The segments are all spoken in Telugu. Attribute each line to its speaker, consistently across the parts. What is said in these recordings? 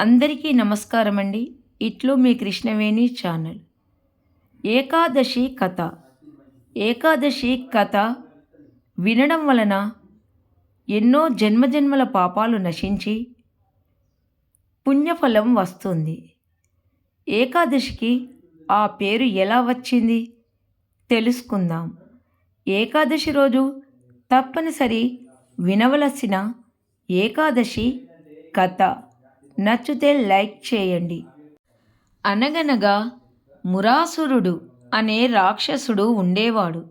Speaker 1: అందరికీ నమస్కారం అండి ఇట్లు మీ కృష్ణవేణి ఛానల్. ఏకాదశి కథ. ఏకాదశి కథ వినడం వలన ఎన్నో జన్మజన్మల పాపాలు నశించి పుణ్యఫలం వస్తుంది. ఏకాదశికి ఆ పేరు ఎలా వచ్చింది తెలుసుకుందాం. ఏకాదశి రోజు తప్పనిసరి వినవలసిన ఏకాదశి కథ. నచ్చితే లైక్ చేయండి. అనగనగా మురాసురుడు అనే రాక్షసుడు ఉండేవాడు.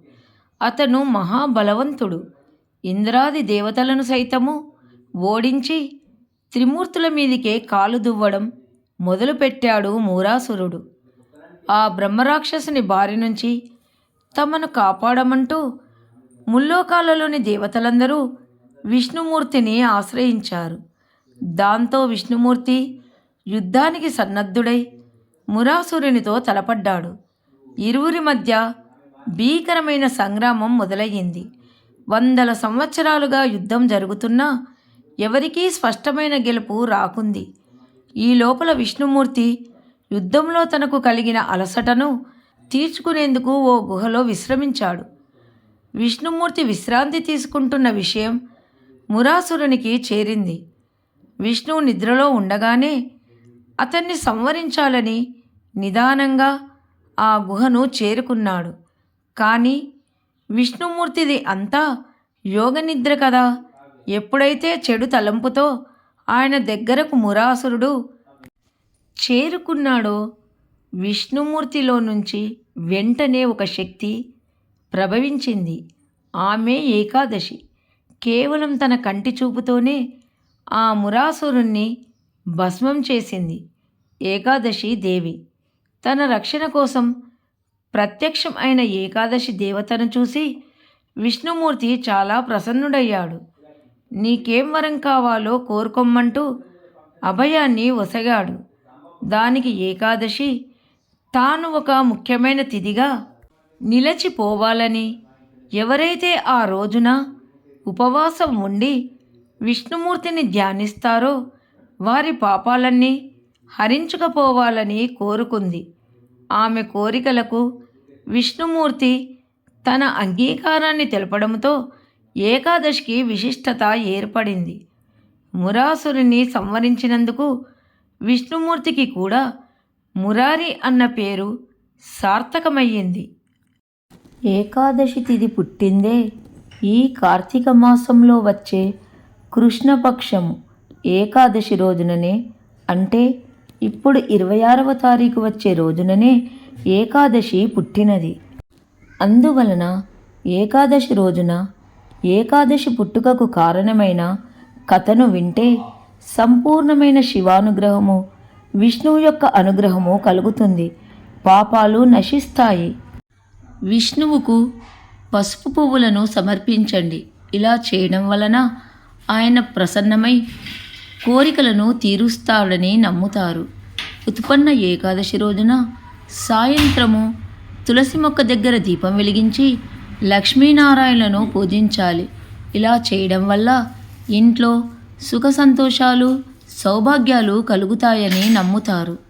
Speaker 1: అతను మహాబలవంతుడు. ఇంద్రాది దేవతలను సైతము ఓడించి త్రిమూర్తుల మీదికే కాలు దువ్వడం మొదలుపెట్టాడు మూరాసురుడు. ఆ బ్రహ్మరాక్షసుని బారి నుంచి తమను కాపాడమంటూ ముల్లోకాలలోని దేవతలందరూ విష్ణుమూర్తిని ఆశ్రయించారు. దాంతో విష్ణుమూర్తి యుద్ధానికి సన్నద్ధుడై మురాసురునితో తలపడ్డాడు. ఇరువురి మధ్య భీకరమైన సంగ్రామం మొదలయ్యింది. వందల సంవత్సరాలుగా యుద్ధం జరుగుతున్నా ఎవరికీ స్పష్టమైన గెలుపు రాకుంది. ఈ లోపల విష్ణుమూర్తి యుద్ధంలో తనకు కలిగిన అలసటను తీర్చుకునేందుకు ఓ గుహలో విశ్రమించాడు. విష్ణుమూర్తి విశ్రాంతి తీసుకుంటున్న విషయం మురాసురునికి చేరింది. విష్ణువు నిద్రలో ఉండగానే అతన్ని సంవరించాలని నిదానంగా ఆ గుహను చేరుకున్నాడు. కానీ విష్ణుమూర్తిది అంతా యోగనిద్ర కదా. ఎప్పుడైతే చెడు తలంపుతో ఆయన దగ్గరకు మురాసురుడు చేరుకున్నాడో విష్ణుమూర్తిలో నుంచి వెంటనే ఒక శక్తి ప్రభవించింది. ఆమె ఏకాదశి. కేవలం తన కంటి చూపుతోనే ఆ మురాసురుణ్ణి భస్మం చేసింది ఏకాదశి దేవి. తన రక్షణ కోసం ప్రత్యక్షం అయిన ఏకాదశి దేవతను చూసి విష్ణుమూర్తి చాలా ప్రసన్నుడయ్యాడు. నీకేం వరం కావాలో కోరుకోమ్మంటూ అభయాన్ని ఒసగాడు. దానికి ఏకాదశి తాను ఒక ముఖ్యమైన తిథిగా నిలచిపోవాలని ఎవరైతే ఆ రోజున ఉపవాసం ఉండి విష్ణుమూర్తిని ధ్యానిస్తారో వారి పాపాలన్నీ హరించుకపోవాలని కోరుకుంది. ఆమె కోరికలకు విష్ణుమూర్తి తన అంగీకారాన్ని తెలపడంతో ఏకాదశికి విశిష్టత ఏర్పడింది. మురాసురుని సంవరించినందుకు విష్ణుమూర్తికి కూడా మురారి అన్న పేరు సార్థకమయ్యింది. ఏకాదశి తిథి పుట్టిందే ఈ కార్తీక మాసంలో వచ్చే కృష్ణపక్షము ఏకాదశి రోజుననే అంటే ఇప్పుడు ఇరవై ఆరవ తారీఖు వచ్చే రోజుననే ఏకాదశి పుట్టినది. అందువలన ఏకాదశి రోజున ఏకాదశి పుట్టుకకు కారణమైన కథను వింటే సంపూర్ణమైన శివానుగ్రహము విష్ణువు యొక్క అనుగ్రహము కలుగుతుంది. పాపాలు నశిస్తాయి. విష్ణువుకు పసుపు పువ్వులను సమర్పించండి. ఇలా చేయడం వలన ఆయన ప్రసన్నమై కోరికలను తీరుస్తాడని నమ్ముతారు. ఉత్పన్న ఏకాదశి రోజున సాయంత్రము తులసి మొక్క దగ్గర దీపం వెలిగించి లక్ష్మీనారాయణను పూజించాలి. ఇలా చేయడం వల్ల ఇంట్లో సుఖ సంతోషాలు సౌభాగ్యాలు కలుగుతాయని నమ్ముతారు.